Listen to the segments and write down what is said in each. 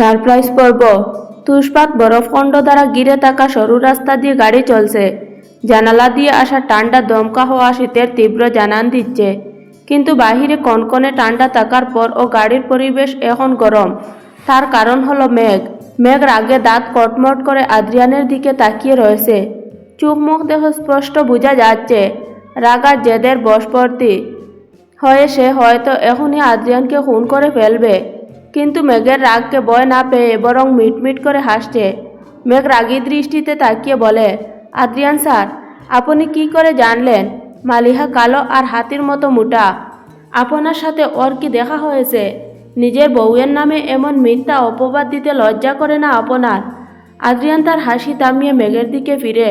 Surprise পর্ব। তুষপাত বরফখণ্ড দ্বারা ঘিরে থাকা সরু রাস্তা দিয়ে গাড়ি চলছে। জানালা দিয়ে আসা ঠান্ডা দমকা হওয়া শীতের তীব্র জানান দিচ্ছে। কিন্তু বাহিরে কনকনে ঠান্ডা থাকার পর ও গাড়ির পরিবেশ এখন গরম। তার কারণ হলো মেঘ। মেঘ রাগে দাঁত কটমট করে আদ্রিয়ানের দিকে তাকিয়ে রয়েছে। চোখ মুখ দেহ স্পষ্ট বোঝা যাচ্ছে। রাগার জেদের বশবর্তী। হয়ে সে হয়তো এখনই আদ্রিয়ানকে খুন করে ফেলবে। কিন্তু মেঘের রাগকে বয় না পেয়ে বরং মিটমিট করে হাসছে। মেঘ রাগী দৃষ্টিতে তাকিয়ে বলে, আদ্রিয়ান স্যার, আপনি কি করে জানলেন? মালিহা কালো আর হাতির মতো মোটা। আপনার সাথে ওর কি দেখা হয়েছে? নিজের বউয়ের নামে এমন মিথ্যা অপবাদ দিতে লজ্জা করে না আপনার? আদ্রিয়ান তার হাসি থামিয়ে মেঘের দিকে ফিরে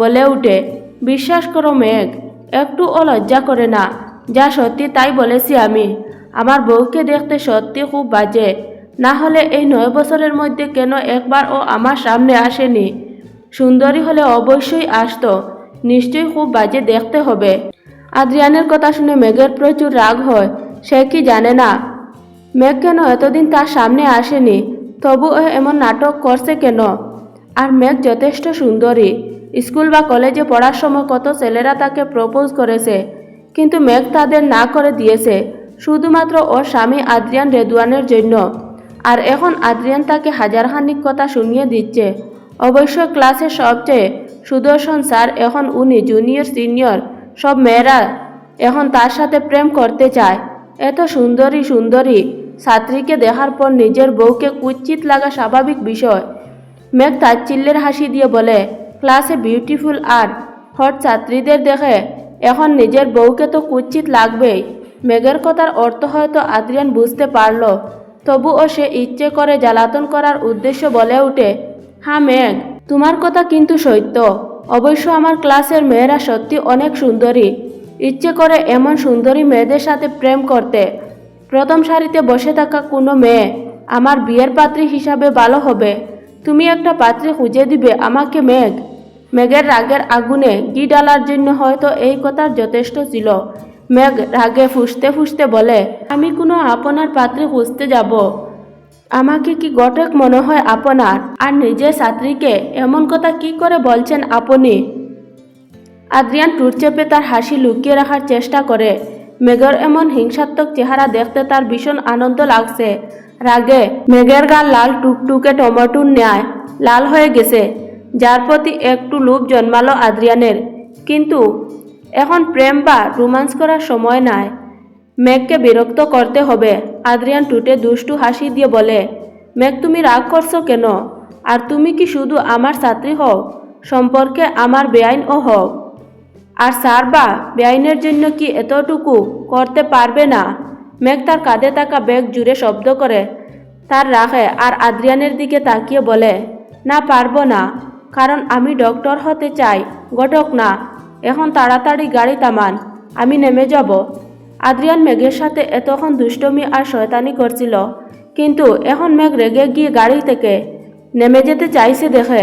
বলে উঠে, বিশ্বাস করো মেঘ একটু ও লজ্জা করে না। যা সত্যি তাই বলেছি আমি। আমার বউকে দেখতে সত্যি খুব বাজে। না হলে এই নয় বছরের মধ্যে কেন একবার ও আমার সামনে আসেনি? সুন্দরী হলে অবশ্যই আসতো। নিশ্চয়ই খুব বাজে দেখতে হবে। আদ্রিয়ানের কথা শুনে মেঘের প্রচুর রাগ হয়। সে কি জানে না? মেঘ কেন এতদিন তার সামনে আসেনি? তবু এমন নাটক করছে কেন? আর মেঘ যথেষ্ট সুন্দরী। স্কুল বা কলেজে পড়ার সময় কত ছেলেরা তাকে প্রপোজ করেছে। কিন্তু মেঘ তাদের না করে দিয়েছে। শুধুমাত্র ওর স্বামী আদ্রিয়ান রেদুয়ানের জন্য। আর এখন আদ্রিয়ান তাকে হাজারখানিক কথা শুনিয়ে দিচ্ছে। অবশ্য ক্লাসের সবচেয়ে সুদর্শন স্যার এখন উনি জুনিয়র, সিনিয়র, সব মেয়েরা এখন তার সাথে প্রেম করতে চায়। এত সুন্দরী সুন্দরী ছাত্রীকে দেখার পর নিজের বউকে কুচ্ছিত লাগা স্বাভাবিক বিষয়। মেঘ তাচ্ছিল্যের হাসি দিয়ে বলে, ক্লাসে বিউটিফুল আর হট ছাত্রীদের দেখে এখন নিজের বউকে তো কুচ্ছিত লাগবেই। মেঘের কথার অর্থ হয়তো আদ্রিয়ান বুঝতে পারল। তবুও সে ইচ্ছে করে জ্বালাতন করার উদ্দেশ্য বলে ওঠে হ্যাঁ মেঘ, তোমার কথা কিন্তু সত্য। অবশ্য আমার ক্লাসের মেয়েরা সত্যি অনেক সুন্দরী। ইচ্ছে করে এমন সুন্দরী মেয়েদের সাথে প্রেম করতে। প্রথম সারিতে বসে থাকা কোনো মেয়ে আমার বিয়ের পাত্রী হিসাবে ভালো হবে। তুমি একটা পাত্রী খুঁজে দিবে আমাকে, মেঘ? মেঘের রাগের আগুনে ঘি ডালার জন্য হয়তো এই কথার যথেষ্ট ছিল। মেঘ রাগে ফুসতে ফুসতে বলে, আমি কোনো আপনার পাত্রী খুঁজতে যাব। আমাকে কি গটক মনে হয় আপনার? আর নিজের ছাত্রীকে এমন কথা কি করে বলছেন আপনি? আদ্রিয়ান টুট চেপে তার হাসি লুকিয়ে রাখার চেষ্টা করে। মেঘের এমন হিংসাত্মক চেহারা দেখতে তার ভীষণ আনন্দ লাগছে। রাগে মেঘের গাল লাল টুকটুকে টমেটোর ন্যায় লাল হয়ে গেছে, যার প্রতি একটু লোভ জন্মালো আদ্রিয়ানের। কিন্তু এখন প্রেম বা রোমান্স করার সময় নাই। মেঘকে বিরক্ত করতে হবে। আদ্রিয়ান টুটে দুষ্টু হাসি দিয়ে বলে, মেঘ, তুমি রাগ করছ কেন? আর তুমি কি শুধু আমার ছাত্রী হও? সম্পর্কে আমার বেআইনও হও। আর স্যার বা বেআইনের জন্য কি এতটুকু করতে পারবে না? মেঘ তার কাঁধে থাকা ব্যাগ জুড়ে শব্দ করে। তার রাখে আর আদ্রিয়ানের দিকে তাকিয়ে বলে, না, পারব না। কারণ আমি ডক্টর হতে চাই। ঘটক না। এখন তাড়াতাড়ি গাড়ি থামান। আমি নেমে যাব। আদ্রিয়ান মেঘের সাথে এতক্ষণ দুষ্টমি আর শয়তানি করছিল। কিন্তু এখন মেঘ রেগে গিয়ে গাড়ি থেকে নেমে যেতে চাইছে দেখে।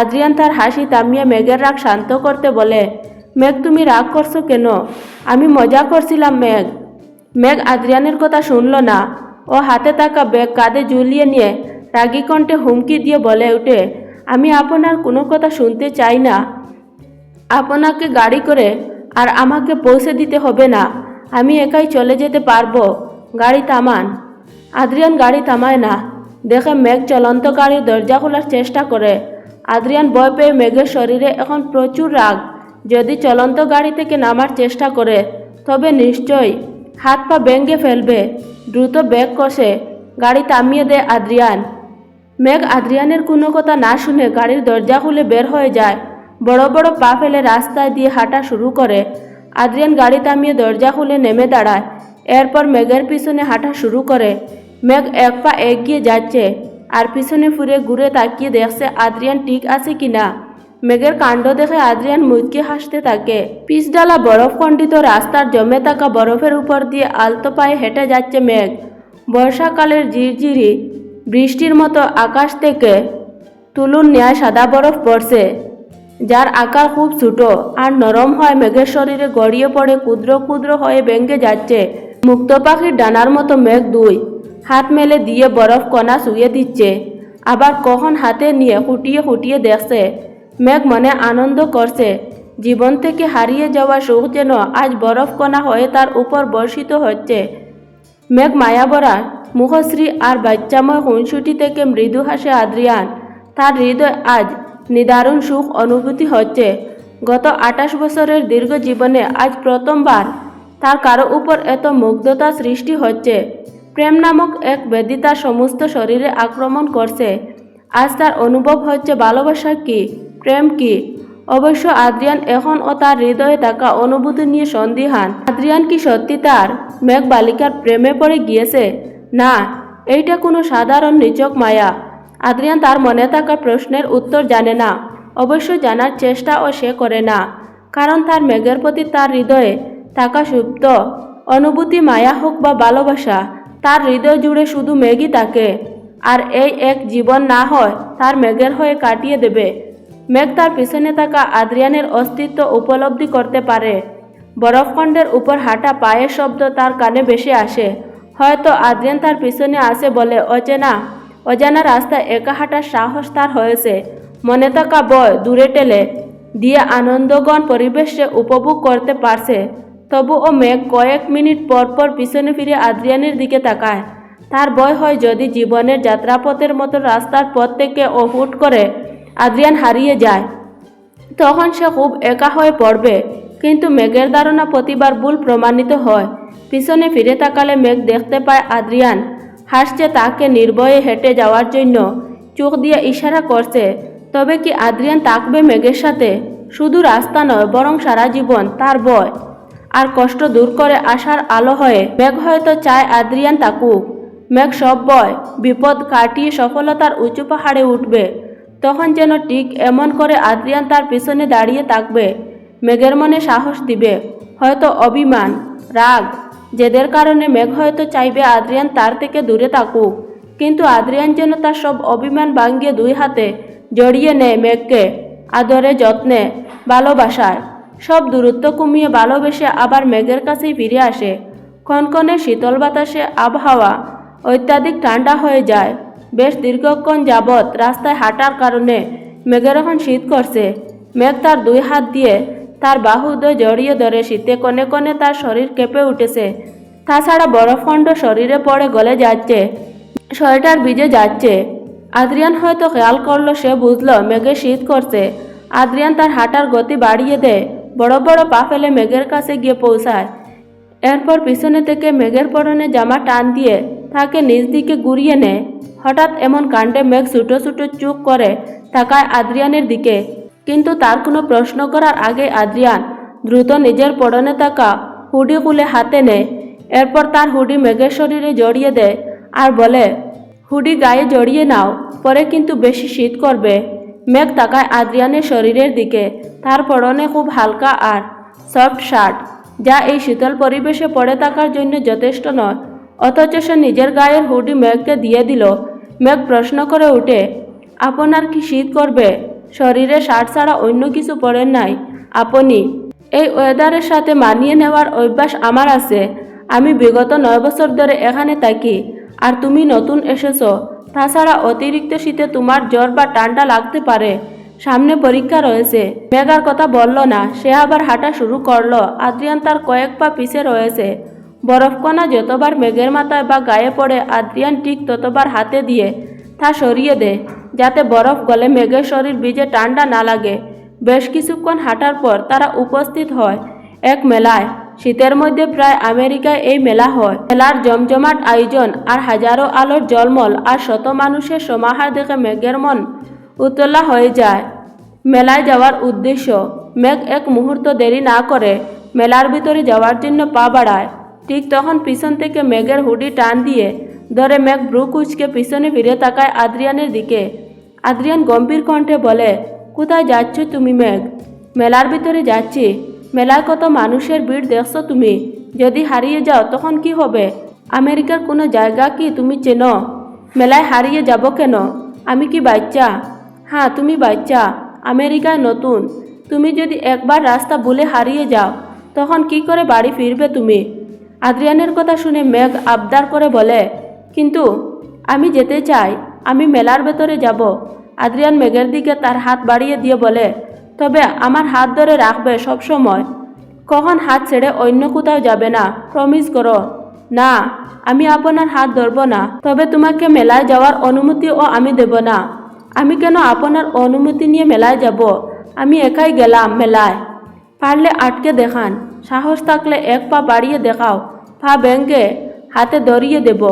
আদ্রিয়ান তার হাসি থামিয়ে মেঘের রাগ শান্ত করতে বলে, মেঘ, তুমি রাগ করছ কেন? আমি মজা করছিলাম, মেঘ। মেঘ আদ্রিয়ানের কথা শুনল না। ও হাতে থাকা ব্যাগ কাঁধে ঝুলিয়ে নিয়ে রাগী কণ্ঠে হুমকি দিয়ে বলে উঠে আমি আপনার কোনো কথা শুনতে চাই না। আপনাকে গাড়ি করে আর আমাকে পৌঁছে দিতে হবে না। আমি একাই চলে যেতে পারব। গাড়ি থামান। আদ্রিয়ান গাড়ি থামায় না। দেখে মেঘ চলন্ত গাড়ির দরজা খোলার চেষ্টা করে। আদ্রিয়ান ভয় পেয়ে মেঘের শরীরে এখন প্রচুর রাগ। যদি চলন্ত গাড়ি থেকে নামার চেষ্টা করে, তবে নিশ্চয়ই হাত পা ভেঙে ফেলবে। দ্রুত ব্যাগ কষে গাড়ি থামিয়ে দেয় আদ্রিয়ান। মেঘ আদ্রিয়ানের কোনো কথা না শুনে গাড়ির দরজা খুলে বের হয়ে যায়। বড় বড় পা ফেলে রাস্তায় দিয়ে হাঁটা শুরু করে। আদ্রিয়ান গাড়ি থামিয়ে দরজা খুলে নেমে দাঁড়ায়। এরপর মেঘের পিছনে হাঁটা শুরু করে। মেঘ এক পা এগিয়ে যাচ্ছে আর পিছনে ফুরে ঘুরে তাকিয়ে দেখছে আদ্রিয়ান ঠিক আছে কিনা মেঘের কাণ্ড দেখে আদ্রিয়ান মুচকে হাসতে থাকে। বরফ খণ্ডিত রাস্তার জমে থাকা বরফের উপর দিয়ে আলতো পায়ে হেঁটে যাচ্ছে মেঘ। বর্ষাকালের ঝিরঝিরি বৃষ্টির মতো আকাশ থেকে তুলুর ন্যায় সাদা বরফ পড়ছে। যার আকার খুব ছোট আর নরম হয় মেঘের শরীরে গড়িয়ে পড়ে ক্ষুদ্র ক্ষুদ্র হয়ে ভেঙে যাচ্ছে। মুক্ত পাখির ডানার মতো মেঘ দুই। হাত মেলে দিয়ে বরফ কণা শুয়ে দিচ্ছে। আবার কখন হাতে নিয়ে হুটিয়ে হুটিয়ে দেখছে। মেঘ মনে আনন্দ করছে। জীবন থেকে হারিয়ে যাওয়া সুখ যেন আজ বরফ কণা হয়ে তার উপর বর্ষিত হচ্ছে। মেঘ মায়াবরা মুখশ্রী আর বাচ্চাময় হুঁসুটি থেকে মৃদু হাসে আদ্রিয়ান। তার হৃদয় আজ নিদারুণ সুখ অনুভূতি হচ্ছে। গত আঠাশ বছরের দীর্ঘ জীবনে আজ প্রথমবার তার কারও উপর এত মুগ্ধতা সৃষ্টি হচ্ছে। প্রেম নামক এক ব্যাধি তার সমস্ত শরীরে আক্রমণ করছে। আজ তার অনুভব হচ্ছে ভালোবাসা কি, প্রেম কি? অবশ্য আদ্রিয়ান এখন ও তার হৃদয়ে থাকা অনুভূতি নিয়ে সন্দিহান। আদ্রিয়ান কি সত্যি তার মেঘ বালিকার প্রেমে পড়ে গিয়েছে? না, এইটা কোনো সাধারণ নিচক মায়া। আদ্রিয়ান তার মনে থাকা প্রশ্নের উত্তর জানে না। অবশ্য জানার চেষ্টাও সে করে না। কারণ তার মেঘের প্রতি তার হৃদয়ে থাকা সুপ্ত, অনুভূতি মায়া হোক বা ভালোবাসা, তার হৃদয় জুড়ে শুধু মেঘই তাকে আর এই এক জীবন না হয়, তার মেঘের হয়ে কাটিয়ে দেবে। মেঘ তার পিছনে থাকা আদ্রিয়ানের অস্তিত্ব উপলব্ধি করতে পারে। বরফখণ্ডের উপর হাঁটা পায়ের শব্দ তার কানে বেশি আসে। হয়তো আদ্রিয়ান তার পিছনে আসে বলে অচেনা অজানা রাস্তায় একা হাঁটার সাহস তার হয়েছে মনে থাকা বয় দূরে টেলে দিয়ে আনন্দগণ পরিবেশে উপভোগ করতে পারছে তবু ও মেঘ কয়েক মিনিট পর পর পিছনে ফিরে আদ্রিয়ানের দিকে তাকায়। তার ভয় হয় যদি জীবনের যাত্রাপথের মতো রাস্তার পথ থেকে ও হুট করে আদ্রিয়ান হারিয়ে যায়। তখন সে খুব একা হয়ে পড়বে কিন্তু মেঘের ধারণা প্রতিবার ভুল প্রমাণিত হয়। পিছনে ফিরে তাকালে মেঘ দেখতে পায় আদ্রিয়ান হাসছে তাকে নির্ভয়ে হেঁটে যাওয়ার জন্য। চোখ দিয়ে ইশারা করছে, তবে কি আদ্রিয়ান তাকবে মেঘের সাথে? শুধু রাস্তা নয়, বরং সারা জীবন তার বয় আর কষ্ট দূর করে আসার আলো হয়ে, মেঘ হয়তো চায় আদ্রিয়ান তাকুক। মেঘ সব বয় বিপদ কাটিয়ে সফলতার উঁচু পাহাড়ে উঠবে। তখন যেন ঠিক এমন করে আদ্রিয়ান তার পিছনে দাঁড়িয়ে থাকবে মেঘের মনে সাহস দিবে। হয়তো অভিমান, রাগ যেদের কারণে মেঘ হয়তো চাইবে আদ্রিয়ান তার থেকে দূরে থাকুক। কিন্তু আদ্রিয়ান যেন তার সব অভিমান ভাঙ্গিয়ে দুই হাতে জড়িয়ে নেয় মেঘকে। আদরে যত্নে, ভালোবাসায়। সব দূরত্ব কমিয়ে ভালোবেসে আবার মেঘের কাছেই ফিরে আসে। কনকনে শীতল বাতাসে আবহাওয়া অত্যাধিক ঠান্ডা হয়ে যায়। বেশ দীর্ঘক্ষণ যাবৎ রাস্তায় হাঁটার কারণে মেঘের এখন শীত করছে। মেঘ তার দুই হাত দিয়ে তার বাহুদ্বয় জড়িয়ে ধরে শীতে কনে কনে তার শরীর কেঁপে উঠেছে। তাছাড়া বরফখণ্ড শরীরে পড়ে গলে যাচ্ছে। সোয়েটার ভিজে যাচ্ছে। আদ্রিয়ান হয়তো খেয়াল করল, সে বুঝলো মেঘে শীত করছে। আদ্রিয়ান তার হাঁটার গতি বাড়িয়ে দেয়। বড় বড় পা ফেলে মেঘের কাছে গিয়ে পৌঁছায়। এরপর পিছনে থেকে মেঘের পরনে জামা টান দিয়ে তাকে নিজ দিকে ঘুরিয়ে নেয়। হঠাৎ এমন কাণ্ডে মেঘ ছুটো ছুটো চুপ করে তাকায় আদ্রিয়ানের দিকে। কিন্তু তার কোনো প্রশ্ন করার আগে আদ্রিয়ান দ্রুত নিজের পরনে থাকা হুডি খুলে হাতে নেয় এরপর তার হুডি মেঘের শরীরে জড়িয়ে দেয় আর বলে, হুডি গায়ে জড়িয়ে নাও, পরে কিন্তু বেশি শীত করবে। মেঘ তাকায় আদ্রিয়ানের শরীরের দিকে। তার পরনে খুব হালকা আর সফট শার্ট, যা এই শীতল পরিবেশে পড়ে থাকার জন্য যথেষ্ট নয়। অথচ সে নিজের গায়ের হুডি মেঘকে দিয়ে দিল। মেঘ প্রশ্ন করে উঠে আপনার কি শীত করবে? শরীরে শার্ট ছাড়া অন্য কিছু পরেন নাই। আপনি এই ওয়েদারের সাথে মানিয়ে নেওয়ার অভ্যাস আমার আছে। আমি বিগত নয় বছর ধরে এখানে থাকি, আর তুমি নতুন এসেছ। তাছাড়া অতিরিক্ত শীতে তোমার জ্বর বা ঠান্ডা লাগতে পারে। সামনে পরীক্ষা রয়েছে। মেঘার কথা বলল না, সে আবার হাঁটা শুরু করল। আদ্রিয়ান তার কয়েক পা পিছে রয়েছে। বরফকণা যতবার মেঘের মাথায় বা গায়ে পড়ে, আদ্রিয়ান ঠিক ততবার হাতে দিয়ে তা সরিয়ে দেয় যাতে বরফ গলে মেঘের শরীর ভিজে ঠান্ডা না লাগে। বেশ কিছুক্ষণ হাঁটার পর তারা উপস্থিত হয় এক মেলায়। শীতের মধ্যে প্রায় আমেরিকায় এই মেলা হয়। মেলার জমজমাট আয়োজন আর হাজারো আলোর জলমল আর শত মানুষের সমাহার দেখে মেঘের মন উতলা হয়ে যায়। মেলায় যাওয়ার উদ্দেশ্য, মেঘ এক মুহূর্ত দেরি না করে মেলার ভিতরে যাওয়ার জন্য পা বাড়ায়। ঠিক তখন পিছন থেকে মেঘের হুডি টান দিয়ে ধরে মেঘ ব্রু কুচকে পিছনে ফিরে তাকায় আদ্রিয়ানের দিকে। আদ্রিয়ান গম্ভীর কণ্ঠে বলে, কোথায় যাচ্ছ তুমি মেঘ? মেলার ভিতরে যাচ্ছি। মেলায় কত মানুষের ভিড় দেখছ তুমি? যদি হারিয়ে যাও তখন কি হবে? আমেরিকার কোনো জায়গা কি তুমি চেনো? মেলায় হারিয়ে যাব কেন? আমি কি বাচ্চা? হ্যাঁ তুমি বাচ্চা। আমেরিকায় নতুন। তুমি যদি একবার রাস্তা ভুলে হারিয়ে যাও, তখন কি করে বাড়ি ফিরবে তুমি? আদ্রিয়ানের কথা শুনে মেঘ আবদার করে বলে কিন্তু আমি যেতে চাই, আমি মেলার ভেতরে যাব। আদ্রিয়ান মেঘের দিকে তার হাত বাড়িয়ে দিয়ে বলে, তবে আমার হাত ধরে রাখবে সব সময় কখন হাত ছেড়ে অন্য কোথাও যাবে না প্রমিস করো। না, আমি আপনার হাত ধরব না, তবে তোমাকে মেলায় যাওয়ার অনুমতিও আমি দেব না। আমি কেন আপনার অনুমতি নিয়ে মেলায় যাব? আমি একাই গেলাম মেলায়। পারলে আটকে দেখান, সাহস থাকলে এক পা বাড়িয়ে দেখাও। পা ব্যাঙ্গে হাতে ধরিয়ে দেব।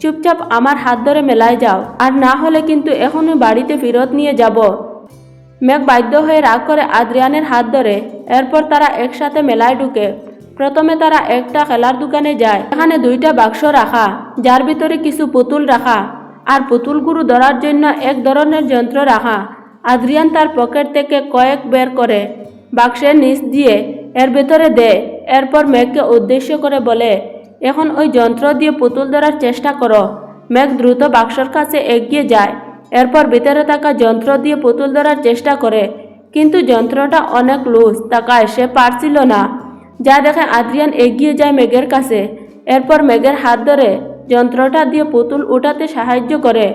চুপচাপ আমার হাত ধরে মেলায় যাও, আর না হলে কিন্তু এখনই বাড়িতে ফেরত নিয়ে যাব। মেঘ বাধ্য হয়ে রাগ করে আদ্রিয়ানের হাত ধরে, এরপর তারা একসাথে মেলায় ঢুকে। প্রথমে তারা একটা খেলার দোকানে যায় এখানে দুইটা বাক্স রাখা, যার ভিতরে কিছু পুতুল রাখা, আর পুতুলগুলো ধরার জন্য এক ধরনের যন্ত্র রাখা। আদ্রিয়ান তার পকেট থেকে কয়েক বের করে, বাক্সের নিচ দিয়ে, এর ভেতরে দেয় এরপর মেঘকে উদ্দেশ্য করে বলে এখন ওই যন্ত্র দিয়ে পুতুল ধরার চেষ্টা করো। মেঘ দ্রুত বাক্সর কাছে এগিয়ে যায়। এরপর ভিতরে থাকা যন্ত্র দিয়ে পুতুল ধরার চেষ্টা করে। কিন্তু যন্ত্রটা অনেক লুজ, তাকায়, সে পারছিল না। যা দেখে আদ্রিয়ান এগিয়ে যায় মেঘের কাছে। এরপর মেঘের হাত ধরে যন্ত্রটা দিয়ে পুতুল উঠাতে সাহায্য করে।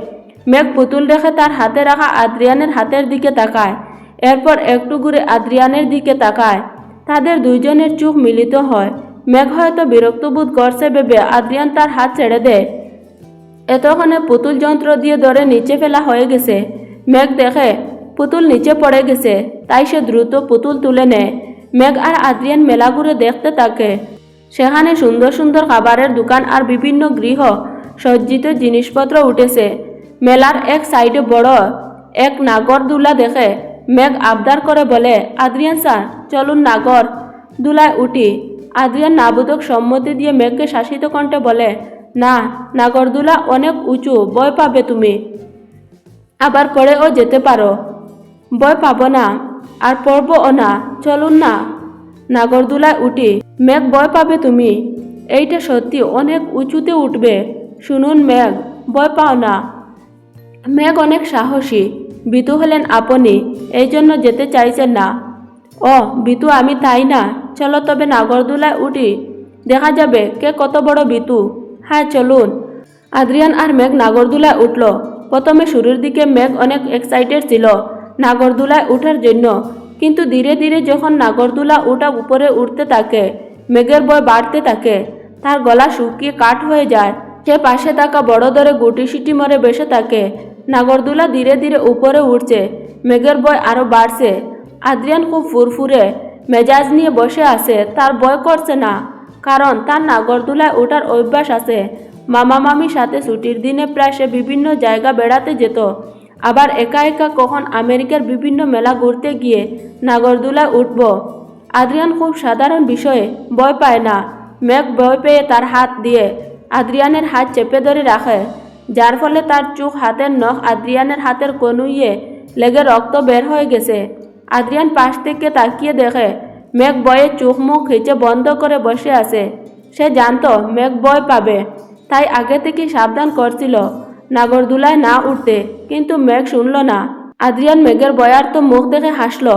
মেঘ পুতুল রেখে তার হাতে রাখা আদ্রিয়ানের হাতের দিকে তাকায়। এরপর একটু ঘুরে আদ্রিয়ানের দিকে তাকায়। তাদের দুইজনের চোখ মিলিত হয়। মেঘ হয়তো বিরক্ত বোধ করছে ভেবে আদ্রিয়ান তার হাত ছেড়ে দেয় এতক্ষণে পুতুল যন্ত্র দিয়ে ধরে নিচে ফেলা হয়ে গেছে। মেঘ দেখে, পুতুল নিচে পড়ে গেছে, তাই সে দ্রুত পুতুল তুলে নেয়। মেঘ আর আদ্রিয়ান মেলা ঘুরে দেখতে থাকে। সেখানে সুন্দর সুন্দর খাবারের দোকান আর বিভিন্ন গৃহ সজ্জিত জিনিসপত্র উঠেছে। মেলার এক সাইডে বড় এক নাগর দুলা দেখে, মেঘ আবদার করে বলে আদ্রিয়ান স্যার চলুন নাগর। দুলায় উঠি। আদ্রিয়ান নাবুদক সম্মতি দিয়ে মেঘকে শাসিত কণ্ঠে বলে, না, নাগরদোলা অনেক উঁচু, ভয় পাবে তুমি। আবার পরেও যেতে পারো। ভয় পাবো না, আর পড়বও না, চলুন না। নাগরদোলায় উঠি। মেঘ, ভয় পাবে তুমি। এইটা সত্যি অনেক উঁচুতে উঠবে। শুনুন মেঘ, ভয় পাও না মেঘ অনেক সাহসী। বিতু হলেন আপনি, এই জন্য যেতে চাইছেন না। ও বিতু আমি তাই না? চলো তবে নাগরদোলায় উঠি। দেখা যাবে কে কত বড় বিতু। হ্যাঁ চলুন। আদ্রিয়ান আর মেঘ নাগরদোলায় উঠল। প্রথমে শুরুর দিকে মেঘ অনেক এক্সাইটেড ছিল নাগরদোলায় ওঠার জন্য। কিন্তু ধীরে ধীরে যখন নাগরদোলা ওটা উপরে উঠতে থাকে, মেঘের বয় বাড়তে থাকে, তার গলা শুকিয়ে কাঠ হয়ে যায়। সে পাশে থাকা বড় দরে গুটি সিটি মরে বেসে থাকে। নাগরদোলা ধীরে ধীরে উপরে উঠছে, মেঘের বয় আরও বাড়ছে। আদ্রিয়ান খুব ফুরফুরে মেজাজ নিয়ে বসে আছে, তার ভয় করছে না। কারণ তার নাগরদোলায় ওঠার অভ্যাস আছে। মামা মামির সাথে ছুটির দিনে প্রায় সে বিভিন্ন জায়গা বেড়াতে যেত। আবার একা একা কখন আমেরিকার বিভিন্ন মেলা ঘুরতে গিয়ে নাগরদোলায় উঠব। আদ্রিয়ান খুব সাধারণ বিষয়ে ভয় পায় না। মেঘ ভয় পেয়ে তার হাত দিয়ে আদ্রিয়ানের হাত চেপে ধরে রাখে, যার ফলে তার চোখ, হাতের নখ আদ্রিয়ানের হাতের কনুইয়ে লেগে রক্ত বের হয়ে গেছে। আদ্রিয়ান পাশ থেকে তাকিয়ে দেখে মেঘ বয়ে চোখ মুখ হেঁচে বন্ধ করে বসে আছে। সে জানতো মেঘ বয় পাবে। তাই আগে থেকে সাবধান করছিল নাগরদোলায় না উঠতে, কিন্তু মেঘ শুনল না। আদ্রিয়ান মেঘের বয়ার তো মুখ দেখে হাসল।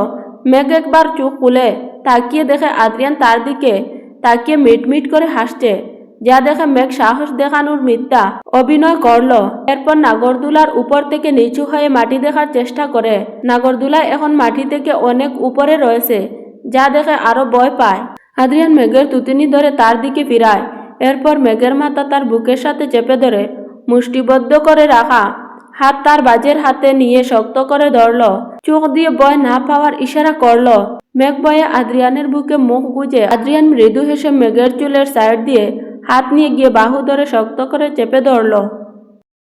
মেঘ একবার চোখ খুলে তাকিয়ে দেখে আদ্রিয়ান তার দিকে তাকিয়ে মিটমিট করে হাসছে। যা দেখে মেঘ সাহস দেখানোর মিথ্যা অভিনয় করল। এরপর নাগরদোলার উপর থেকে নিচু হয়ে মাটি দেখার চেষ্টা করে। নাগরদোলা এখন মাটি থেকে অনেক উপরে রয়েছে, যা দেখে আরও ভয় পায়। আদ্রিয়ান মেঘের তুতিনি ধরে তার দিকে ফিরায়। এরপর মেঘের মাথা তার বুকের সাথে চেপে ধরে, মুষ্টিবদ্ধ করে রাখা। হাত তার বাজের হাতে নিয়ে শক্ত করে ধরল। চোখ দিয়ে বয় না পাওয়ার ইশারা করল। মেঘ বয়ে আদ্রিয়ানের বুকে মুখ গুজে, আদ্রিয়ান মৃদু হেসে মেঘের চুলের সাইড দিয়ে হাত নিয়ে গিয়ে বাহু ধরে শক্ত করে চেপে ধরল।